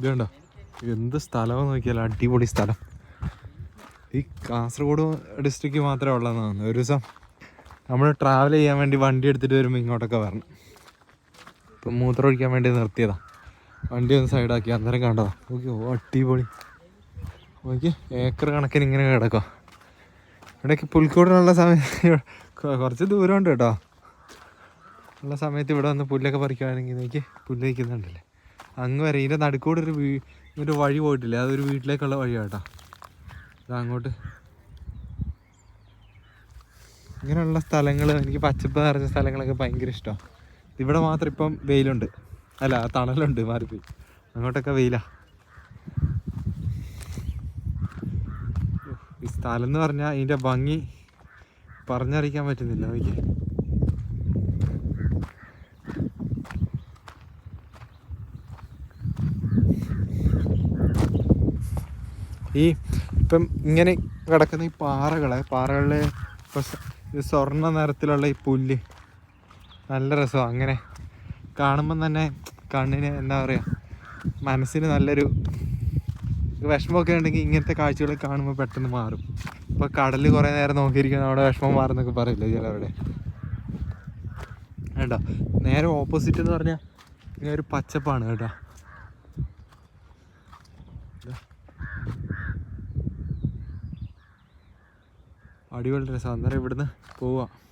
ഇത് കണ്ടോ? എന്ത് സ്ഥലമെന്ന് നോക്കിയാൽ അടിപൊളി സ്ഥലം. ഈ കാസർഗോഡ് ഡിസ്ട്രിക്റ്റ് മാത്രമേ ഉള്ളതെന്ന് തോന്നുന്നു ഒരു ദിവസം നമ്മൾ ട്രാവൽ ചെയ്യാൻ വേണ്ടി വണ്ടി എടുത്തിട്ട് വരുമ്പോൾ ഇങ്ങോട്ടൊക്കെ വരണം. ഇപ്പം മൂത്രം ഒഴിക്കാൻ വേണ്ടി നിർത്തിയതാ. വണ്ടി ഒന്ന് സൈഡാക്കി അന്നേരം കണ്ടതാ. ഓക്കെ ഓ അടിപൊളി. നോക്കി ഏക്കർ കണക്കിന് ഇങ്ങനെ കിടക്കാം ഇവിടേക്ക് പുൽക്കൂടിനുള്ള സമയത്ത് കൊ- കുറച്ച് ദൂരമുണ്ട് കേട്ടോ. ഉള്ള സമയത്ത് ഇവിടെ വന്ന് പുല്ലൊക്കെ പറിക്കുകയാണെങ്കിൽ നോക്കി പുല്ല് വയ്ക്കുന്നുണ്ടല്ലേ അങ്ങ് വരെ. ഇതിന്റെ നടുക്കൂടെ ഒരു വീ ഒരു വഴി പോയിട്ടില്ല. അതൊരു വീട്ടിലേക്കുള്ള വഴിയാണ് കേട്ടോ ഇത് അങ്ങോട്ട്. ഇങ്ങനെയുള്ള സ്ഥലങ്ങൾ എനിക്ക് പച്ചപ്പ് നിറഞ്ഞ സ്ഥലങ്ങളൊക്കെ ഭയങ്കര ഇഷ്ടമാണ് ഇവിടെ മാത്രം ഇപ്പം വെയിലുണ്ട്. അല്ല തണലുണ്ട് മാറിപ്പോയി. അങ്ങോട്ടൊക്കെ വെയിലാ. ഈ സ്ഥലം എന്ന് പറഞ്ഞാൽ ഇതിന്റെ ഭംഗി പറഞ്ഞറിയിക്കാൻ പറ്റുന്നില്ല. നോക്കി ഈ ഇപ്പം ഇങ്ങനെ കിടക്കുന്ന ഈ പാറകളെ പാറകളിലെ ഇപ്പം സ്വർണ നിറത്തിലുള്ള ഈ പുല്ല്. നല്ല രസമാണ് അങ്ങനെ കാണുമ്പം തന്നെ കണ്ണിന് എന്താ പറയുക മനസ്സിന് നല്ലൊരു വിഷമമൊക്കെ ഉണ്ടെങ്കിൽ ഇങ്ങനത്തെ കാഴ്ചകൾ കാണുമ്പോൾ പെട്ടെന്ന് മാറും. ഇപ്പോൾ കടൽ കുറേ നേരം നോക്കിയിരിക്കുന്ന. അവിടെ വിഷമം മാറുന്നൊക്കെ പറയില്ല ചിലവിടെ കേട്ടോ നേരെ ഓപ്പോസിറ്റ് എന്ന് പറഞ്ഞാൽ ഇങ്ങനെ ഒരു പച്ചപ്പാണ് കേട്ടോ. അടിപൊളി രസം. അന്നേരം ഇവിടുന്ന് പോവാം.